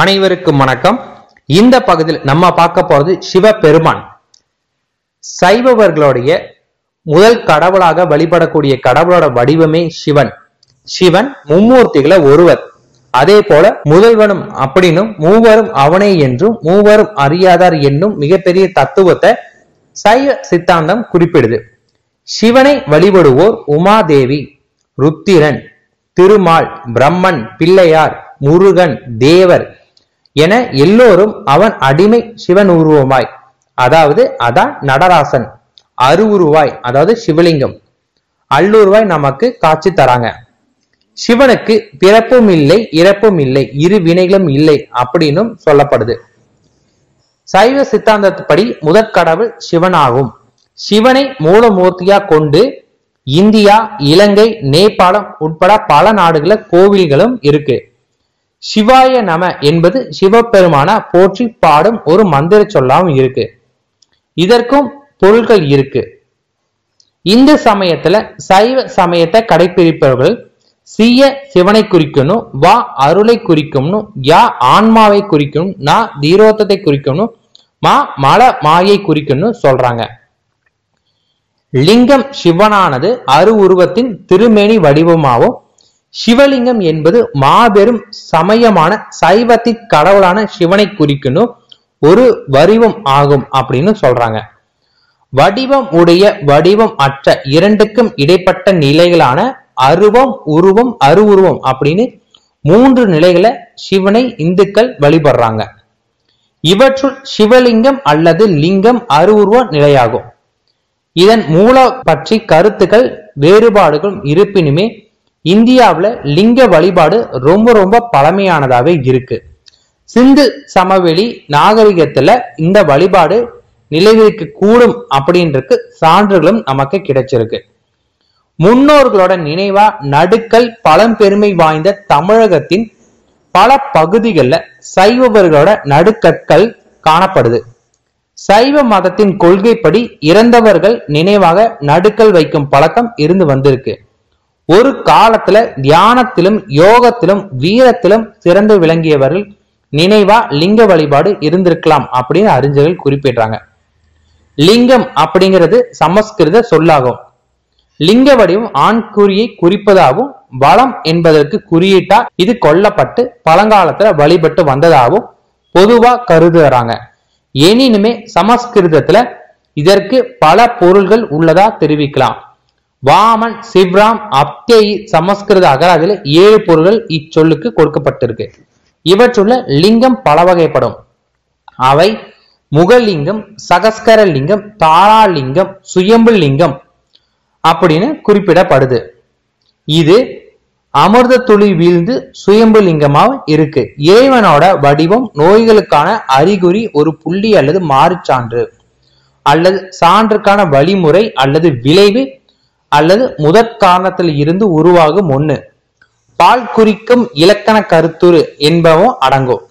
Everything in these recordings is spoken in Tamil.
அனைவருக்கும் வணக்கம். இந்த பகுதியில் நம்ம பார்க்க போறது சிவபெருமான். சைவவர்களுடைய முதல் கடவுளாக வழிபடக்கூடிய கடவுளோட வடிவமே சிவன். சிவன் மும்மூர்த்திகளை ஒருவர். அதே போல முதல்வனும் அப்படின்னும் மூவரும் அவனே என்றும் மூவரும் அறியாதார் என்னும் மிகப்பெரிய தத்துவத்தை சைவ சித்தாந்தம் குறிப்பிடுது. சிவனை வழிபடுவோர் உமாதேவி ருத்திரன் திருமால் பிரம்மன் பிள்ளையார் முருகன் தேவர் என எல்லோரும் அவன் அடிமை சிவன் உருவமாய் அதாவது அதான் நடராசன். அருவுருவாய் அதாவது சிவலிங்கம். அல்லுருவாய் நமக்கு காட்சி தராங்க. சிவனுக்கு பிறப்பும் இல்லை இறப்பும் இல்லை இரு வினைகளும் இல்லை அப்படின்னும் சொல்லப்படுது. சைவ சித்தாந்தப்படி முதற் கடவுள் சிவனாகும். சிவனை மூலமூர்த்தியா கொண்டு இந்தியா இலங்கை நேபாளம் உட்பட பல நாடுகளில் கோவில்களும் இருக்கு. சிவாய நம என்பது சிவபெருமான போற்றி பாடும் ஒரு மந்திர சொல்லாவும் இருக்கு. இதற்கும் பொருள்கள் இருக்கு. இந்த சமயத்துல சைவ சமயத்தை கடைபிடிப்பவர்கள் சிய சிவனை குறிக்கணும் வா அருளை குறிக்கணும் யா ஆன்மாவை குறிக்கணும் நா தீரோத்தத்தை குறிக்கணும் மா மல மாயை குறிக்கணும் சொல்றாங்க. லிங்கம் சிவனானது அரு உருவத்தின் திருமேனி வடிவமாகவும் சிவலிங்கம் என்பது மாபெரும் சமயமான சைவத்தின் கடவுளான சிவனை குறிக்கணும். ஒரு வடிவம் ஆகும் அப்படின்னு சொல்றாங்க. வடிவம் உடைய வடிவம் அற்ற இரண்டுக்கும் இடைப்பட்ட நிலைகளான அருவம் உருவம் அருவுருவம் அப்படின்னு மூன்று நிலைகளை சிவனை இந்துக்கள் வழிபடுறாங்க. இவற்றுள் சிவலிங்கம் அல்லது லிங்கம் அருவுருவ நிலையாகும். இதன் மூல பற்றி கருத்துக்கள் வேறுபாடுகளும் இருப்பினுமே இந்தியாவில் லிங்க வழிபாடு ரொம்ப ரொம்ப பழமையானதாகவே இருக்கு. சிந்து சமவெளி நாகரிகத்துல இந்த வழிபாடு நிலைவிற்கு கூடும் அப்படின்றக்கு சான்றுகளும் நமக்கு கிடைச்சிருக்கு. முன்னோர்களோட நினைவா நடுக்கல் பழம்பெருமை வாய்ந்த தமிழகத்தின் பல பகுதிகளில் சைவவர்களோட நடுக்கற்கள் காணப்படுது. சைவ மதத்தின் கொள்கைப்படி இறந்தவர்கள் நினைவாக நடுக்கல் வைக்கும் பழக்கம் இருந்து வந்திருக்கு. ஒரு காலத்துல தியானத்திலும் யோகத்திலும் வீரத்திலும் சிறந்து விளங்கியவர்கள் நினைவா லிங்க வழிபாடு இருந்திருக்கலாம் அப்படின்னு அறிஞர்கள் குறிப்பிடுறாங்க. லிங்கம் அப்படிங்கிறது சமஸ்கிருத சொல்லாகும். லிங்க வடிவம் ஆண் குறியை குறிப்பதாகவும் வளம் என்பதற்கு குறியீட்டா இது கொல்லப்பட்டு பழங்காலத்துல வழிபட்டு வந்ததாகவும் பொதுவா கருதுறாங்க. எனினுமே சமஸ்கிருதத்துல இதற்கு பல பொருள்கள் உள்ளதா தெரிவிக்கலாம். வாமன் சிவ்ராம் அப்தேயி சமஸ்கிருத அகராதியில ஏழு பொருள்கள் இச்சொல்லுக்கு கொடுக்கப்பட்டிருக்கு. இவற்றுள்ள லிங்கம் பல வகைப்படும். அவை முகலிங்கம் சகஸ்கர லிங்கம் தாராலிங்கம் சுயம்பு லிங்கம் அப்படின்னு குறிப்பிடப்படுது. இது அமிர்த துளி வீழ்ந்து சுயம்பு லிங்கமாக இருக்கு. இறைவனோட வடிவம் நோய்களுக்கான அறிகுறி ஒரு புள்ளி அல்லது மாறுச்சான்று அல்லது சான்றுக்கான வழிமுறை அல்லது விளைவு அல்லது முதற் காரணத்தில் இருந்து உருவாகும் ஒண்ணு. பால் குறிக்கும் இலக்கண கருத்துரு என்பவும் அடங்கும்.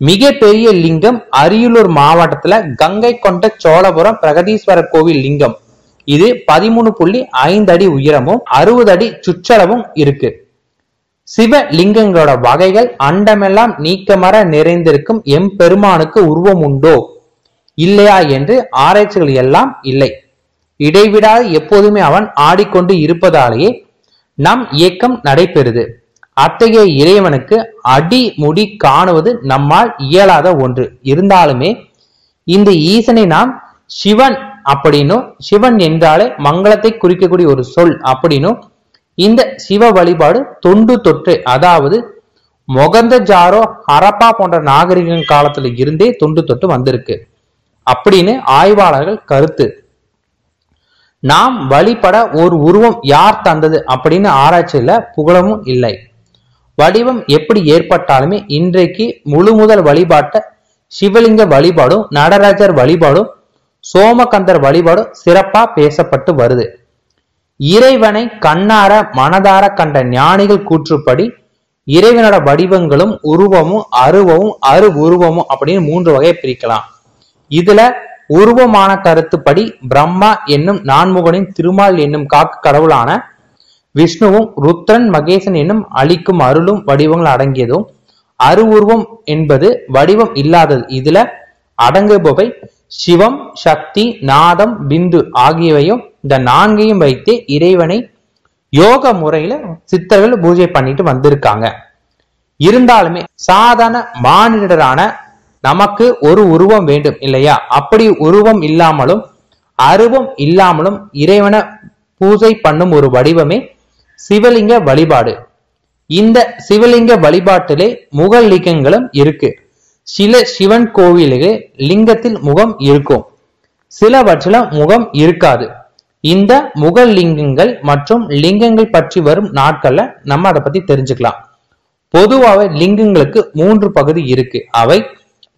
மிக பெரிய லிங்கம் அரியலூர் மாவட்டத்துல கங்கை கொண்ட சோழபுரம் பிரகதீஸ்வரர் கோவில் லிங்கம். இது பதிமூணு புள்ளி ஐந்து அடி உயரமும் அறுபது அடி சுற்றளவும் இருக்கு. சிவ லிங்கங்களோட வகைகள் அண்டமெல்லாம் நீக்கமர நிறைந்திருக்கும் எம்பெருமானுக்கு உருவம் உண்டோ? இல்லையா என்று ஆராய்ச்சிகள் எல்லாம் இல்லை. இடைவிடாது எப்போதுமே அவன் ஆடிக்கொண்டு இருப்பதாலேயே நம் இயக்கம் நடைபெறுது. அத்தகைய இறைவனுக்கு அடி முடி காணுவது நம்மால் இயலாத ஒன்று. இருந்தாலுமே இந்த ஈசனை நாம் சிவன் அப்படின்னும் சிவன் என்றாலே மங்களத்தை குறிக்கக்கூடிய ஒரு சொல் அப்படின்னும் இந்த சிவ வழிபாடு தொண்டு தொற்று அதாவது மொகந்த ஜாரோ ஹரப்பா போன்ற நாகரிக காலத்துல இருந்தே தொண்டு தொட்டு வந்திருக்கு. அப்படின்னு ஆய்வாளர்கள் கருத்து. நாம் வழிபட ஒரு உருவம் யார் தந்தது அப்படின்னு ஆராய்ச்சியில புகழமும் இல்லை. வடிவம் எப்படி ஏற்பட்டாலுமே இன்றைக்கு முழு முதல் வழிபாட்ட சிவலிங்க வழிபாடும் நடராஜர் வழிபாடும் சோமகந்தர் வழிபாடும் சிறப்பா பேசப்பட்டு வருது. இறைவனை கண்ணார மனதார கண்ட ஞானிகள் கூற்றுப்படி இறைவனோட வடிவங்களும் உருவமும் அருவமும் அரு உருவமும் அப்படின்னு மூன்று வகையை பிரிக்கலாம். இதுல உருவமான கருத்துப்படி பிரம்மா என்னும் நான்முகனின் திருமால் என்னும் காக்கு கடவுளான விஷ்ணுவும் ருத்ரன் மகேசன் என்னும் அளிக்கும் அருளும் வடிவங்கள் அடங்கியதும் அருவுருவம் என்பது வடிவம் இல்லாதது. இதுல அடங்குபவை சிவம் சக்தி நாதம் பிந்து ஆகியவையும் இந்த நான்கையும் வைத்தே இறைவனை யோக முறையில சித்தர்கள் பூஜை பண்ணிட்டு வந்திருக்காங்க. இருந்தாலுமே சாதாரண மானிடரான நமக்கு ஒரு உருவம் வேண்டும் இல்லையா? அப்படி உருவம் இல்லாமலும் அருவம் இல்லாமலும் இறைவனை பூஜை பண்ணும் ஒரு வடிவமே சிவலிங்க வழிபாடு. இந்த சிவலிங்க வழிபாட்டிலே முக லிங்கங்களும் இருக்கு. சில சிவன் கோவிலே லிங்கத்தில் முகம் இருக்கும். சிலவற்றில முகம் இருக்காது. இந்த முக லிங்கங்கள் மற்றும் லிங்கங்கள் பற்றி வரும் நாட்கள்ல நம்ம அதை பத்தி தெரிஞ்சுக்கலாம். பொதுவாக லிங்கங்களுக்கு மூன்று பகுதி இருக்கு. அவை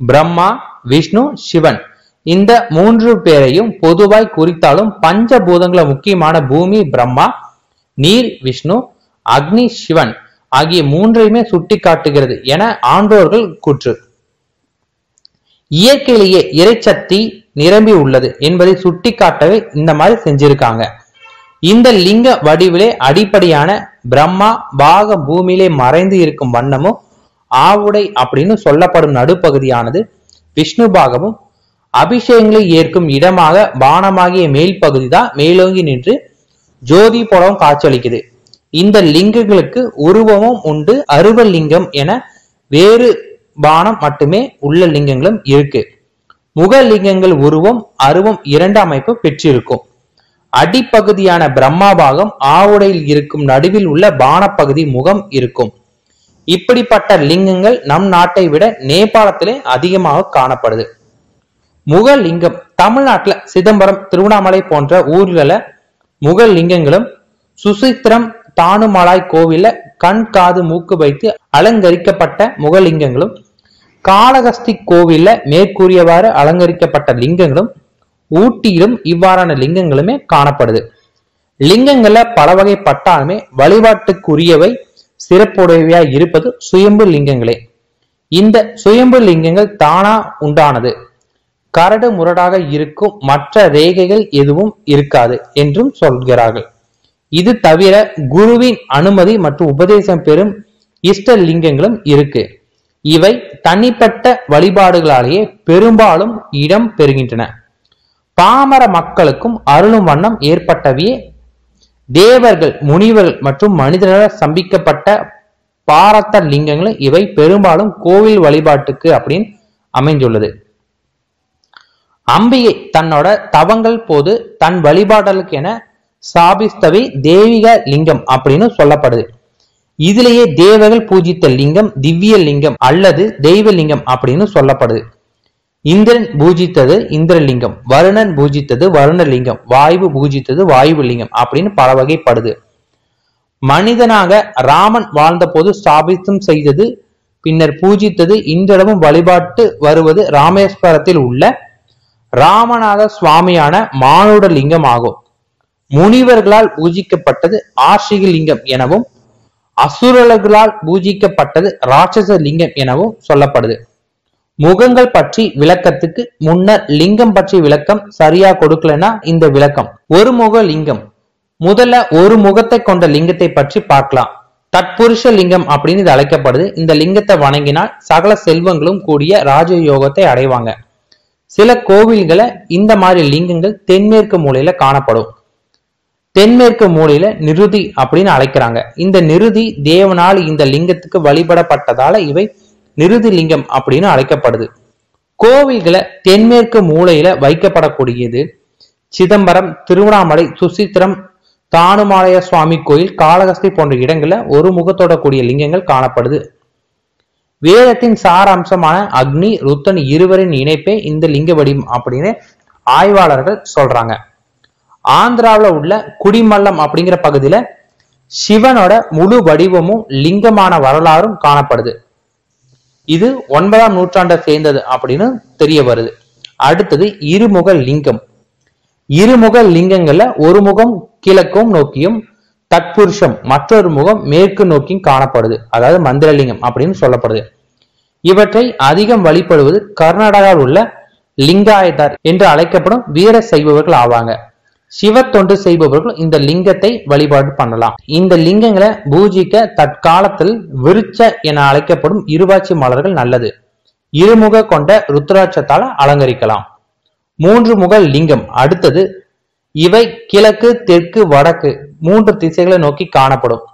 பிரம்மா விஷ்ணு சிவன். இந்த மூன்று பேரையும் பொதுவாய் குறித்தாலும் பஞ்சபூதங்கள முக்கியமான பூமி பிரம்மா நீர் விஷ்ணு அக்னி சிவன் ஆகிய மூன்றையுமே சுட்டி காட்டுகிறது என ஆண்டோர்கள் கூற்று. இயற்கையிலேயே இறைச்சக்தி நிரம்பி உள்ளது என்பதை சுட்டி காட்டவே இந்த மாதிரி செஞ்சிருக்காங்க. இந்த லிங்க வடிவிலே அடிப்படையான பிரம்மா பாக பூமியிலே மறைந்து இருக்கும் வண்ணமும் ஆவுடை அப்படின்னு சொல்லப்படும் நடுப்பகுதியானது விஷ்ணு பாகமும் அபிஷேகங்களை ஏற்கும் இடமாக பானமாகிய மேல் பகுதி தான் மேலோங்கி நின்று ஜோதி போலவும் காட்சியளிக்குது. இந்த லிங்கங்களுக்கு உருவமும் உண்டு அருவ லிங்கம் என வேறு பானம் மட்டுமே உள்ள லிங்கங்களும் இருக்கு. முக லிங்கங்கள் உருவம் அருவம் இரண்டு அமைப்பு பெற்றிருக்கும். அடிப்பகுதியான பிரம்மா பாகம் ஆவுடையில் இருக்கும் நடுவில் உள்ள பானப்பகுதி முகம் இருக்கும். இப்படிப்பட்ட லிங்கங்கள் நம் நாட்டை விட நேபாளத்திலே அதிகமாக காணப்படுது. முகலிங்கம் தமிழ்நாட்டுல சிதம்பரம் திருவண்ணாமலை போன்ற ஊர்களை முகல் லிங்கங்களும் சுசித்திரம் தானுமலாய் கோவில கண் காது மூக்கு வைத்து அலங்கரிக்கப்பட்ட முகலிங்கங்களும் காளகஸ்தி கோவில்ல மேற்கூறியவாறு அலங்கரிக்கப்பட்ட லிங்கங்களும் ஊட்டியிலும் இவ்வாறான லிங்கங்களுமே காணப்படுது. லிங்கங்கள்ல பல வகைப்பட்டாலுமே வழிபாட்டுக்குரியவை சிறப்புடையவையா இருப்பது சுயம்பு லிங்கங்களே. இந்த சுயம்பு லிங்கங்கள் தானா உண்டானது. கரடு முரடாக இருக்கும் மற்ற ரேகைகள் எதுவும் இருக்காது என்றும் சொல்கிறார்கள். இது தவிர குருவின் அனுமதி மற்றும் உபதேசம் பெறும் இஷ்ட லிங்கங்களும் இருக்கு. இவை தனிப்பட்ட வழிபாடுகளாலேயே பெரும்பாலும் இடம் பெறுகின்றன. பாமர மக்களுக்கும் அருளும் வண்ணம் ஏற்பட்டவையே தேவர்கள் முனிவர்கள் மற்றும் மனிதர்கள் சம்பிக்கப்பட்ட பாரத்த லிங்கங்கள் இவை பெரும்பாலும் கோவில் வழிபாட்டுக்கு அப்படின்னு அமைந்துள்ளது. அம்பிகை தன்னோட தவங்கள் போது தன் வழிபாடலுக்கு என சாபிஸ்தவை தேவிக லிங்கம் அப்படின்னு சொல்லப்படுது. இதுலேயே தேவர்கள் பூஜித்த லிங்கம் திவ்ய லிங்கம் அல்லது தெய்வ லிங்கம் அப்படின்னு சொல்லப்படுது. இந்திரன் பூஜித்தது இந்திரலிங்கம் வருணன் பூஜித்தது வருணலிங்கம் வாயு பூஜித்தது வாயு லிங்கம் அப்படின்னு பல வகைப்படுது. மனிதனாக ராமன் வாழ்ந்தபோது ஸ்தாபித்தம் செய்தது பின்னர் பூஜித்தது இன்றளவும் வழிபாட்டு வருவது ராமேஸ்வரத்தில் உள்ள ராமநாத சுவாமியான மானுட லிங்கம் ஆகும். முனிவர்களால் பூஜிக்கப்பட்டது ஆர்ஷிக லிங்கம் எனவும் அசுரர்களால் பூஜிக்கப்பட்டது ராட்சச லிங்கம் எனவும் சொல்லப்படுது. முகங்கள் பற்றி விளக்கத்துக்கு முன்னர் லிங்கம் பற்றி விளக்கம் சரியா கொடுக்கலனா இந்த விளக்கம். ஒரு முக லிங்கம். முதல்ல ஒரு முகத்தை கொண்ட லிங்கத்தை பற்றி பார்க்கலாம். தட்புருஷ லிங்கம் அப்படின்னு இது அழைக்கப்படுது. இந்த லிங்கத்தை வணங்கினால் சகல செல்வங்களும் கூடிய ராஜயோகத்தை அடைவாங்க. சில கோவில்களை இந்த மாதிரி லிங்கங்கள் தென்மேற்கு மூலையில காணப்படும். தென்மேற்கு மூலையில நிருதி அப்படின்னு அழைக்கிறாங்க. இந்த நிருதி தேவனால் இந்த லிங்கத்துக்கு வழிபடப்பட்டதால இவை நிருதி லிங்கம் அப்படின்னு அழைக்கப்படுது. கோவில்களை தென்மேற்கு மூலையில வைக்கப்படக்கூடியது. சிதம்பரம் திருவண்ணாமலை சுசித்திரம் தானுமாலய சுவாமி கோயில் காளகஸ்தி போன்ற இடங்களில் ஒரு முகத்தோட கூடிய லிங்கங்கள் காணப்படுது. வேதத்தின் சாராம்சமான அக்னி ருத்தன் இருவரின் இணைப்பே இந்த லிங்க வடிவம் அப்படின்னு ஆய்வாளர்கள் சொல்றாங்க. ஆந்திராவில் உள்ள குடிமல்லம் அப்படிங்கிற பகுதியில சிவனோட முழு வடிவமும் லிங்கமான வரலாறும் காணப்படுது. இது ஒன்பதாம் நூற்றாண்டை சேர்ந்தது அப்படின்னு தெரிய வருது. அடுத்தது இருமுக லிங்கம். இருமுக லிங்கங்கள்ல ஒரு முகம் கிழக்கும் நோக்கியும் தட்புருஷம் மற்றொரு முகம் மேற்கு நோக்கியும் காணப்படுது. அதாவது மந்திரலிங்கம் அப்படின்னு சொல்லப்படுது. இவற்றை அதிகம் வழிபடுவது கர்நாடகாவில் உள்ள லிங்காயத்தார் என்று அழைக்கப்படும் வீர செய்பவர்கள் ஆவாங்க. சிவ தொண்டு செய்பவர்கள் இந்த லிங்கத்தை வழிபாடு பண்ணலாம். இந்த லிங்கங்களை பூஜிக்க தற்காலத்தில் விருச்ச என அழைக்கப்படும் இருவாட்சி மலர்கள் நல்லது. இருமுக கொண்ட ருத்ராட்சத்தால் அலங்கரிக்கலாம். மூன்று முக லிங்கம் அடுத்தது இவை கிழக்கு தெற்கு வடக்கு மூன்று திசைகளை நோக்கி காணப்படும்.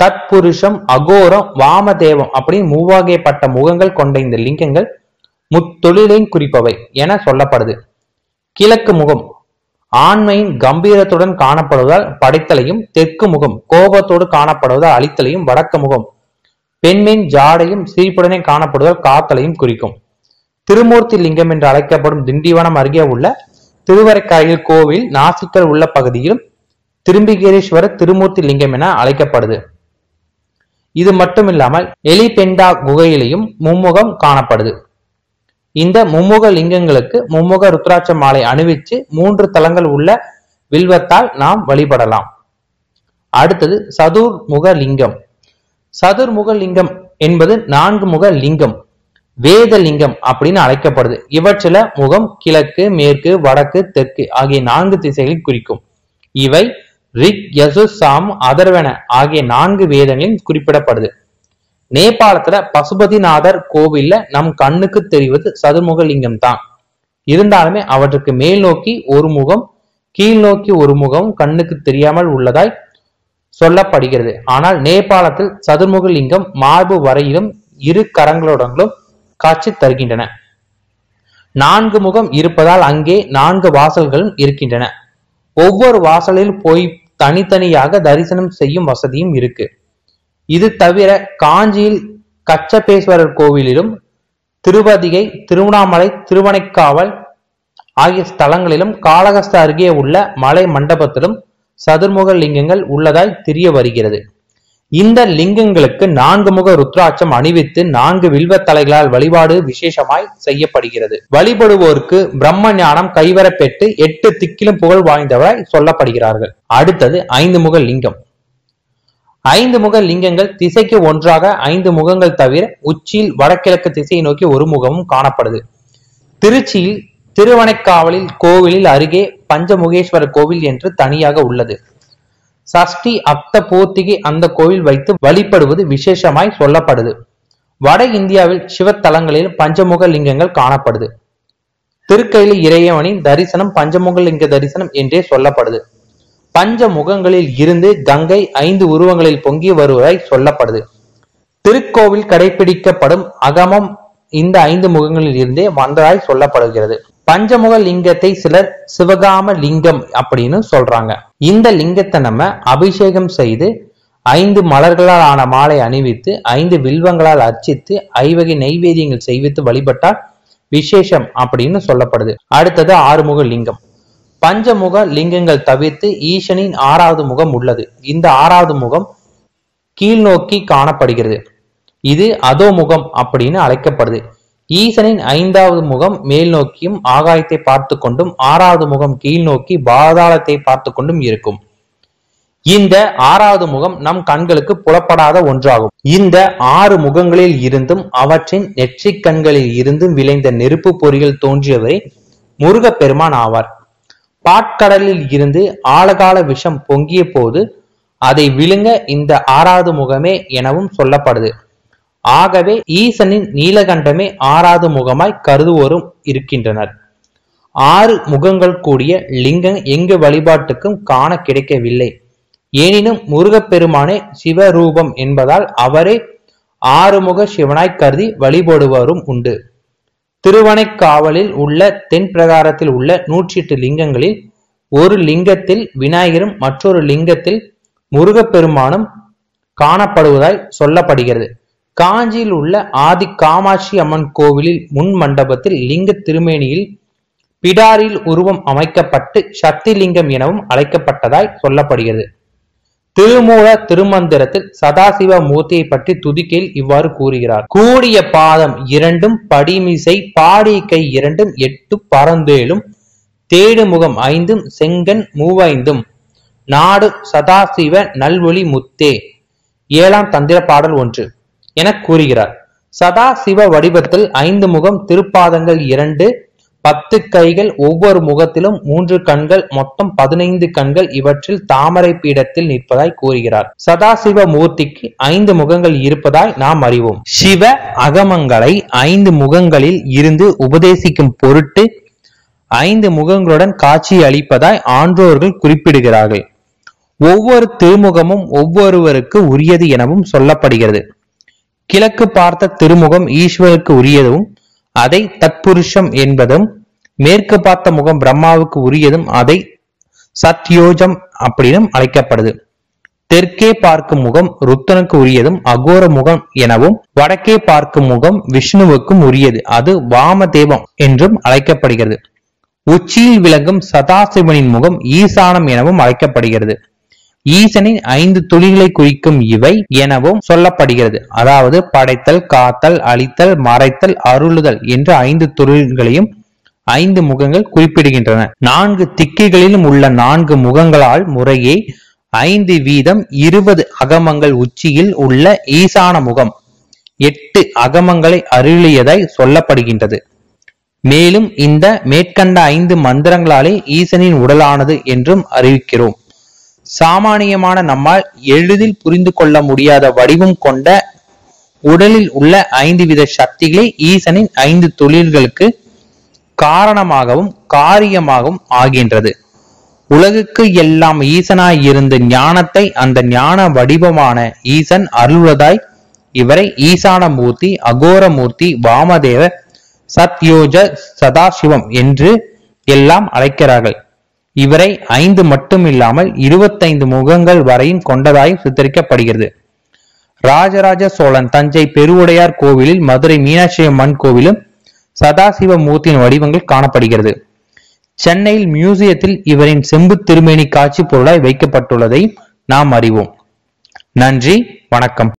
தத்புருஷம் அகோரம் வாமதேவம் அப்படின்னு மூவாகைப்பட்ட முகங்கள் கொண்ட இந்த லிங்கங்கள் முத்தொழிலையும் குறிப்பவை என சொல்லப்படுது. கிழக்கு முகம் ஆண்மையின் கம்பீரத்துடன் காணப்படுவதால் படைத்தலையும் தெற்கு முகம் கோபத்தோடு காணப்படுவதால் அழித்தலையும் வடக்கு முகம் பெண்மையின் ஜாடையும் சிரிப்புடனே காணப்படுவதால் காத்தலையும் குறிக்கும். திருமூர்த்தி லிங்கம் என்று அழைக்கப்படும் திண்டிவனம் அருகே உள்ள திருவரைக்காயில் கோவில் நாசிக்கல் உள்ள பகுதியிலும் திரும்பிகேரீஸ்வரர் திருமூர்த்தி லிங்கம் என அழைக்கப்படுது. இது மட்டுமில்லாமல் எலிபெண்டா குகையிலையும் மும்முகம் காணப்படுது. இந்த மும்முக லிங்கங்களுக்கு மும்முக ருத்ராட்ச மாலை அணிவிச்சு மூன்று தலங்கள் உள்ள வில்வத்தால் நாம் வழிபடலாம். அடுத்தது சதுர்முக லிங்கம். சதுர்முக லிங்கம் என்பது நான்கு முக லிங்கம். வேத லிங்கம் அப்படின்னு அழைக்கப்படுது. இவற்றில முகம் கிழக்கு மேற்கு வடக்கு தெற்கு ஆகிய நான்கு திசைகளை குறிக்கும். இவை ரிக் யசு சாம் அதர்வன ஆகிய நான்கு வேதங்களில் குறிப்பிடப்படுது. நேபாளத்துல பசுபதிநாதர் கோவில்ல நம் கண்ணுக்கு தெரிவது சதுர்முக லிங்கம் தான். இருந்தாலுமே அவற்றுக்கு மேல் நோக்கி ஒரு முகம் கீழ் நோக்கி ஒரு முகம் கண்ணுக்கு தெரியாமல் உள்ளதாய் சொல்லப்படுகிறது. ஆனால் நேபாளத்தில் சதுர்முக லிங்கம் மார்பு வரையிலும் இரு கரங்களுடங்களும் காட்சி தருகின்றன. நான்கு முகம் இருப்பதால் அங்கே நான்கு வாசல்களும் இருக்கின்றன. ஒவ்வொரு வாசலில் போய் தனித்தனியாக தரிசனம் செய்யும் வசதியும் இருக்கு. இது தவிர காஞ்சியில் கச்சபேஸ்வரர் கோவிலிலும் திருவதிகை திருவண்ணாமலை திருவனைக்காவல் ஆகிய ஸ்தலங்களிலும் காளகஸ்த அருகே உள்ள மலை மண்டபத்திலும் சதுர்முக லிங்கங்கள் உள்ளதாய் தெரிய வருகிறது. இந்த லிங்கங்களுக்கு நான்கு முக ருத்ராட்சம் அணிவித்து நான்கு வில்வ தலைகளால் வழிபாடு விசேஷமாய் செய்யப்படுகிறது. வழிபடுவோருக்கு பிரம்ம ஞானம் கைவரப்பெற்று எட்டு திக்கிலும் புகழ் வாய்ந்தவராய் சொல்லப்படுகிறார்கள். அடுத்தது ஐந்து முக லிங்கம். ஐந்து முக லிங்கங்கள் திசைக்கு ஒன்றாக ஐந்து முகங்கள் தவிர உச்சியில் வடகிழக்கு திசையை நோக்கி ஒரு முகமும் காணப்படுது. திருச்சியில் திருவனைக்காவலில் கோவிலில் அருகே பஞ்சமுகேஸ்வரர் கோவில் என்று தனியாக உள்ளது. சஷ்டி அப்த பூர்த்திகை அந்த கோவில் வைத்து வழிபடுவது விசேஷமாய் சொல்லப்படுது. வட இந்தியாவில் சிவத்தலங்களில் பஞ்சமுக லிங்கங்கள் காணப்படுது. திருக்கையில இறையவனின் தரிசனம் பஞ்சமுக லிங்க தரிசனம் என்றே சொல்லப்படுது. பஞ்ச முகங்களில் இருந்து கங்கை ஐந்து உருவங்களில் பொங்கி வருவதாய் சொல்லப்படுது. திருக்கோவில் கடைபிடிக்கப்படும் அகமம் இந்த ஐந்து முகங்களில் இருந்தே வந்ததாய் சொல்லப்படுகிறது. பஞ்சமுக லிங்கத்தை சிலர் சிவகாம லிங்கம் அப்படின்னு சொல்றாங்க. இந்த லிங்கத்தை நம்ம அபிஷேகம் செய்து ஐந்து மலர்களால் ஆன மாலை அணிவித்து ஐந்து வில்வங்களால் அர்ச்சித்து ஐவகை நெய்வேதியங்கள் செய்வித்து வழிபட்டால் விசேஷம் அப்படின்னு சொல்லப்படுது. அடுத்தது ஆறுமுக லிங்கம். பஞ்சமுக லிங்கங்கள் தவிர்த்து ஈசனின் ஆறாவது முகம் உள்ளது. இந்த ஆறாவது முகம் கீழ் நோக்கி காணப்படுகிறது. இது அதோமுகம் அப்படின்னு அழைக்கப்படுது. ஈசனின் ஐந்தாவது முகம் மேல் நோக்கியும் ஆகாயத்தை பார்த்து கொண்டும் ஆறாவது முகம் கீழ் நோக்கி பாதாளத்தை பார்த்து கொண்டும் இருக்கும். இந்த ஆறாவது முகம் நம் கண்களுக்கு புலப்படாத ஒன்றாகும். இந்த ஆறு முகங்களில் இருந்தும் அவற்றின் நெற்றிக் கண்களில் இருந்தும் விளைந்த நெருப்பு பொறிகள் தோன்றியவரே முருகப்பெருமான் ஆவார். பாட்கடலில் இருந்து ஆழகால விஷம் பொங்கிய போது அதை விழுங்க இந்த ஆறாவது முகமே எனவும் சொல்லப்படுது. ஆகவே ஈசனின் நீலகண்டமே ஆறாவது முகமாய் கருதுவோரும் இருக்கின்றனர். ஆறு முகங்கள் கூடிய லிங்கம் எங்கு வழிபாட்டுக்கும் காண கிடைக்கவில்லை. எனினும் முருகப்பெருமானே சிவரூபம் என்பதால் அவரே ஆறுமுக சிவனாய் கருதி வழிபடுவரும் உண்டு. திருவனைக்காவலில் உள்ள தென் பிரகாரத்தில் உள்ள நூற்றி எட்டு லிங்கங்களில் ஒரு லிங்கத்தில் விநாயகரும் மற்றொரு லிங்கத்தில் முருகப்பெருமானும் காணப்படுவதாய் சொல்லப்படுகிறது. காஞ்சியில் உள்ள ஆதி காமாட்சி அம்மன் கோவிலில் முன் மண்டபத்தில் லிங்க திருமேனியில் பிடாரில் உருவம் அமைக்கப்பட்டு சக்தி லிங்கம் எனவும் அழைக்கப்பட்டதாய் சொல்லப்படுகிறது. திருமூல திருமந்திரத்தில் சதாசிவ மூர்த்தியை பற்றி துதிக்கையில் இவ்வாறு கூறுகிறார். கூடிய பாதம் இரண்டும் படிமிசை பாடி கை இரண்டும் எட்டு பரந்தேலும் தேடு முகம் ஐந்தும் செங்கன் மூவைந்தும் நாடு சதாசிவ நல்வொளி முத்தே ஏழாம் தந்திர பாடல் ஒன்று. என கூறுகிறார் சதாசிவ வடிவத்தில் ஐந்து முகம் திருப்பாதங்கள் இரண்டு பத்து கைகள் ஒவ்வொரு முகத்திலும் மூன்று கண்கள் மொத்தம் பதினைந்து கண்கள் இவற்றில் தாமரை பீடத்தில் நிற்பதாய் கூறுகிறார். சதாசிவ மூர்த்திக்கு ஐந்து முகங்கள் இருப்பதாய் நாம் அறிவோம். சிவ அகமங்களை ஐந்து முகங்களில் இருந்து உபதேசிக்கும் பொருட்டு ஐந்து முகங்களுடன் காட்சி அளிப்பதாய் ஆன்றோர்கள் குறிப்பிடுகிறார்கள். ஒவ்வொரு திருமுகமும் ஒவ்வொருவருக்கு உரியது எனவும் சொல்லப்படுகிறது. கிழக்கு பார்த்த திருமுகம் ஈஸ்வருக்கு உரியதும் அதை தத்புருஷம் என்பதும் மேற்கு பார்த்த முகம் பிரம்மாவுக்கு உரியதும் அதை சத்யோஜம் அப்படின்னும் அழைக்கப்படுது. தெற்கே பார்க்கும் முகம் ருத்தனுக்கு உரியதும் அகோர முகம் எனவும் வடக்கே பார்க்கும் முகம் விஷ்ணுவுக்கும் உரியது. அது வாமதேவம் என்றும் அழைக்கப்படுகிறது. உச்சியில் விளங்கும் சதாசிவனின் முகம் ஈசானம் எனவும் அழைக்கப்படுகிறது. ஈசனின் ஐந்து துளிகளை குறிக்கும் இவை எனவும் சொல்லப்படுகிறது. அதாவது படைத்தல் காத்தல் அழித்தல் மறைத்தல் அருளுதல் என்ற ஐந்து தொழில்களையும் ஐந்து முகங்கள் குறிப்பிடுகின்றன. நான்கு திக்கைகளிலும் உள்ள நான்கு முகங்களால் முறையே ஐந்து வீதம் இருபது அகமங்கள் உச்சியில் உள்ள ஈசான முகம். எட்டு அகமங்களை அருளியதாய் சொல்லப்படுகின்றது. மேலும் இந்த மேற்கண்ட ஐந்து மந்திரங்களாலே ஈசனின் உடலானது என்றும் அறிவிக்கிறோம். சாமானியமான நம்மால் எளிதில் புரிந்து கொள்ள முடியாத வடிவம் கொண்ட உடலில் உள்ள ஐந்து வித சக்திகளே ஈசனின் ஐந்து தொழில்களுக்கு காரணமாகவும் காரியமாகவும் ஆகின்றது. உலகுக்கு எல்லாம் ஈசனாய் இருந்த ஞானத்தை அந்த ஞான வடிவமான ஈசன் அருள்வதாய் இவரை ஈசான மூர்த்தி அகோர மூர்த்தி வாமதேவ சத்யோஜ சதாசிவம் என்று எல்லாம் அழைக்கிறார்கள். இவரை ஐந்து மட்டும் இல்லாமல் இருபத்தைந்து முகங்கள் வரையும் கொண்டதாய் சித்தரிக்கப்படுகிறது. ராஜராஜ சோழன் தஞ்சை பெருவுடையார் கோவிலில் மதுரை மீனாட்சி அம்மன் கோவிலும் சதாசிவ மூர்த்தியின் வடிவங்கள் காணப்படுகிறது. சென்னையில் மியூசியத்தில் இவரின் செம்பு திருமேனி காட்சி பொருளாய் வைக்கப்பட்டுள்ளதை நாம் அறிவோம். நன்றி வணக்கம்.